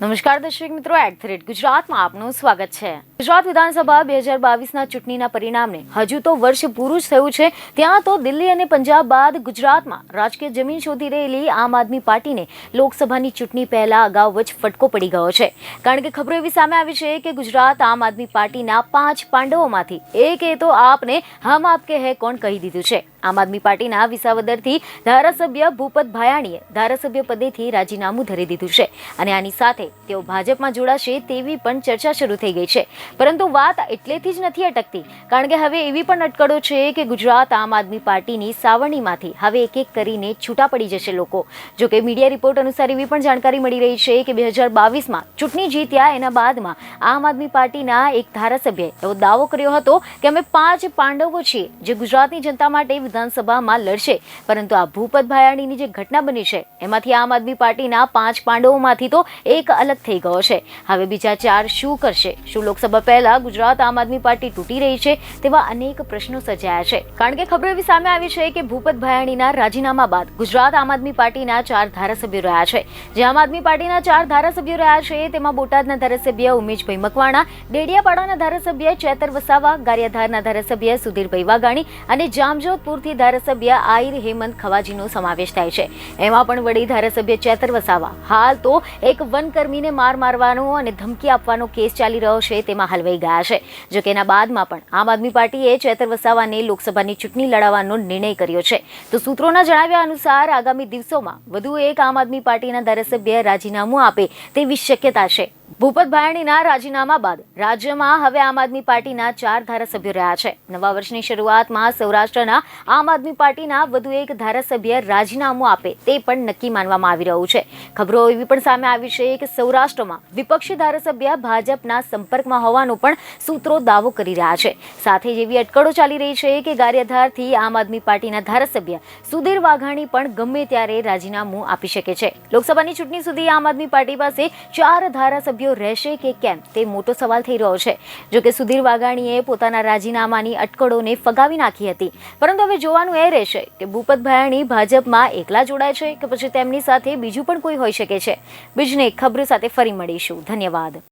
નમસ્કાર દર્શક મિત્રો એટ ધ રેટ ગુજરાતમાં આપનું સ્વાગત છે. ગુજરાત વિધાનસભા બે હજાર બાવીસના ચૂંટણીના પરિણામને હજુ તો વર્ષ પૂરું જ થયું છે. ત્યાં તો દિલ્હી અને પંજાબ બાદ ગુજરાતમાં રાજકીય જમીન શોધી રહેલી આમ આદમી પાર્ટીને લોકસભાની ચૂંટણી પહેલા અગાઉ જ ફટકો પડી ગયો છે. કારણ કે ખબરો એવી સામે આવી છે કે ગુજરાત આમ આદમી પાર્ટીના પાંચ પાંડવોમાંથી એક એ તો આપને હમ આપકે હે કોણ કહી દીધું છે. આમ આદમી પાર્ટીના વિસાવદરથી ધારાસભ્ય ભૂપત ભાયાણીએ ધારાસભ્ય પદેથી રાજીનામું ધરી દીધું છે. અને આની સાથે તેઓ ભાજપમાં જોડાશે તેવી પણ ચર્ચા શરૂ થઈ ગઈ છે. પરંતુ વાત એટલેથી જ નથી અટકતી. કારણ કે હવે એવી પણ અટકળો છે કે ગુજરાત આમ આદમી પાર્ટીની સાવરણીમાંથી હવે એક એક કરીને છૂટા પડી જશે લોકો. જો કે મીડિયા રિપોર્ટ અનુસાર એવી પણ જાણકારી મળી રહી છે કે બે હજાર બાવીસમાં ચૂંટણી જીત્યા એના બાદમાં આમ આદમી પાર્ટીના એક ધારાસભ્યએ એવો દાવો કર્યો હતો કે અમે પાંચ પાંડવો છીએ જે ગુજરાતની જનતા માટે વિધાનસભામાં લડશે. પરંતુ આ ભૂપત ભાયાણીની જે ઘટના બની છે, એમાંથી આમ આદમી પાર્ટીના પાંચ પાંડવોમાંથી તો એક અલગ થઈ ગયો છે. હવે બીજા ચાર શું કરશે, શું લોકસભા પહેલા ગુજરાત આમ આદમી પાર્ટી તૂટી રહી છે તેવા અનેક પ્રશ્નો સર્જાયા છે. કારણ કે ખબર એવી સામે આવી છે કે ભૂપત ભાયાણીના રાજીનામા બાદ ગુજરાત આમ આદમી પાર્ટીના ચાર ધારાસભ્યો રહ્યા છે. જે આમ આદમી પાર્ટીના ચાર ધારાસભ્યો રહ્યા છે તેમાં બોટાદના ધારાસભ્ય ઉમેશભાઈ મકવાણા, ડેડિયાપાડાના ધારાસભ્ય ચેતર વસાવા, ગારિયાધારના ધારાસભ્ય સુધીરભાઈ વાઘાણી અને જામજોધપુરથી ધારાસભ્ય આહિર હેમંત ખવાજીનો સમાવેશ થાય છે. એમાં પણ વડી ધારાસભ્ય ચેતર વસાવા. હાલ તો એક વનકર્મીને માર મારવાનો અને ધમકી આપવાનો કેસ ચાલી રહ્યો છે તેમાં હલવાઈ ગયા છે. જો કે એના બાદમાં પણ આમ આદમી પાર્ટીએ ચેતર વસાવાને લોકસભાની ચૂંટણી લડાવવાનો નિર્ણય કર્યો છે. તો સૂત્રોના જણાવ્યા અનુસાર આગામી દિવસોમાં વધુ એક આમ આદમી પાર્ટીના ધારાસભ્ય રાજીનામું આપે તેવી શક્યતા છે. ભૂપત ભાયણીના રાજીનામા બાદ રાજ્યમાં હવે આમ આદમી પાર્ટીના ચાર ધારાસભ્યો રહ્યા છે. નવા વર્ષની શરૂઆતમાં સૌરાષ્ટ્રના આમ આદમી પાર્ટીના વધુ એક ધારાસભ્ય રાજીનામું આપે તે પણ નક્કી માનવામાં આવી રહ્યું છે. ખબરો એવી પણ સામે આવી છે કે સૌરાષ્ટ્રમાં વિપક્ષી ધારાસભ્ય ભાજપના સંપર્કમાં હોવાનો પણ સૂત્રો દાવો કરી રહ્યા છે. સાથે જ એવી અટકળો ચાલી રહી છે કે ગારિયાધારથી આમ આદમી પાર્ટીના ધારાસભ્ય સુધીર વાઘાણી પણ ગમે ત્યારે રાજીનામું આપી શકે છે. લોકસભાની ચૂંટણી સુધી આમ આદમી પાર્ટી પાસે ચાર ધારાસભ્યો રહેશે કે કેમ? તે મોટો સવાલ થઈ રહ્યો છે. જો કે સુધીર વાઘાણીએ પોતાના રાજીનામાની અટકળોને ફગાવી નાખી હતી. પરંતુ હવે જોવાનું એ રહેશે કે ભૂપત ભાયાણી ભાજપમાં એકલા જોડાય છે કે પછી તેમની સાથે બીજું પણ કોઈ હોઈ શકે છે? બીજને ખબર સાથે ફરી મળીશું. ધન્યવાદ.